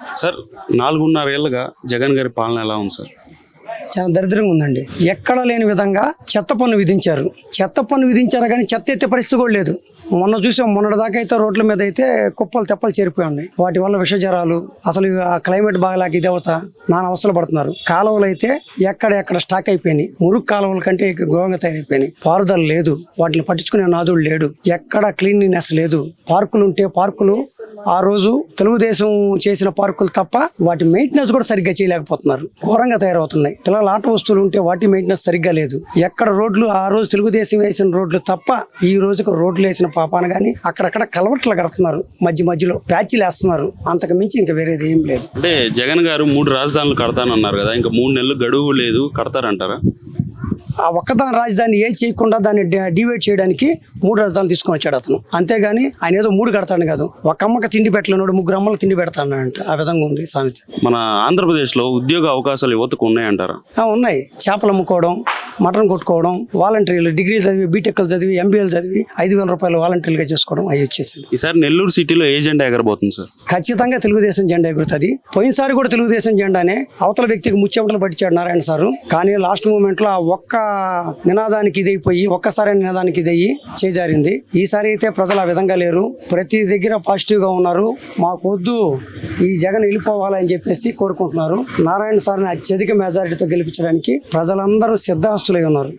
Sir నాలుగున్నర ఏళ్ళుగా జగన్ గారి పాలన ఎలా ఉంది సార్? చాలా దరిద్రంగా ఉందండి. ఎక్కడ లేని విధంగా చెత్త పన్ను విధించారు. చెత్త పన్ను విధించారు కానీ చెత్త ఎత్తే పరిస్థితి కూడా లేదు. మొన్న చూసాం మొన్నటి దాకా అయితే రోడ్ల మీద అయితే కుప్పలు తెప్పలు చేరిపోయి ఉన్నాయి. వాటి వల్ల విషజ్వరాలు అసలు ఆ క్లైమేట్ బాగలేక ఇది అవుతా నాన్న అవస్థలు పడుతున్నారు. కాలువలు అయితే ఎక్కడ ఎక్కడ స్టాక్ అయిపోయినాయి. మురుగు కాలువల కంటే ఇక ఘోరంగా తయారైపోయినాయి. పారుదల లేదు. వాటిని పట్టించుకునే నాదుడు లేడు. ఎక్కడ క్లీన్లీనెస్ లేదు. పార్కులు ఉంటే పార్కులు. ఆ రోజు తెలుగుదేశం చేసిన పార్కులు తప్ప వాటి మెయింటెనెన్స్ కూడా సరిగ్గా చేయలేకపోతున్నారు. ఘోరంగా తయారవుతున్నాయి. పిల్లల ఆట వస్తువులు ఉంటే వాటి మెయింటెనెన్స్ సరిగ్గా లేదు. ఎక్కడ రోడ్లు ఆ రోజు తెలుగుదేశం వేసిన రోడ్లు తప్ప ఈ రోజుకు రోడ్లు వేసిన పాపాన కానీ అక్కడక్కడ కలవట్లు కడుతున్నారు. మధ్య మధ్యలో ప్యాచీలు వేస్తున్నారు. అంతకు మించి ఇంకా వేరేది ఏం లేదు. అంటే జగన్ గారు మూడు రాజధానులు కడతానన్నారు కదా ఇంకా మూడు నెలలు గడువు లేదు కడతారంటారా? ఆ ఒక్కదాని రాజధాని ఏ చేయకుండా దాన్ని డివైడ్ చేయడానికి మూడు రాజధానులు తీసుకొని వచ్చాడు అతను. అంతేగాని ఆయన ఏదో మూడు కడతాడు కాదు. ఒక అమ్మకి తిండి పెట్టలేనాడు ముగ్గురు అమ్మలకు తిండి పెడతానంట. ఆ విధంగా ఉంది సామెత. మన ఆంధ్రప్రదేశ్లో ఉద్యోగ అవకాశాలు యువతకు ఉన్నాయంటారా? ఉన్నాయి. చేపలు అమ్ముకోవడం మటన్ కొట్టుకోవడం వాలంటీర్లు డిగ్రీ చదివి బీటెక్లు చదివి ఎంబీఏలు చదివి ఐదు వేల రూపాయలు వాలంటీర్లుగా చేసుకోవడం అవి వచ్చేసింది. ఈసారి నెల్లూరు సిటీలో ఏ జెండా ఎగరబోతుంది సార్? ఖచ్చితంగా తెలుగుదేశం జెండా ఎగురుతుంది. పోయినసారి కూడా తెలుగుదేశం జెండానే అవతల వ్యక్తికి ముచ్చెమటలు పట్టించాడు నారాయణ సారు. కానీ లాస్ట్ మూమెంట్లో ఆ ఒక్క నినాదానికి ఇదైపోయి ఒక్కసారి నినాదానికి ఇదయ్యి చేజారింది. ఈసారి అయితే ప్రజలు ఆ విధంగా లేరు. ప్రతి దగ్గర పాజిటివ్గా ఉన్నారు. మాకు వద్దు ఈ జగన్ వెళ్ళిపోవాలని చెప్పేసి కోరుకుంటున్నారు. నారాయణ సార్ని అత్యధిక మెజారిటీతో గెలిపించడానికి ప్రజలందరూ సిద్ధాస్తులై ఉన్నారు.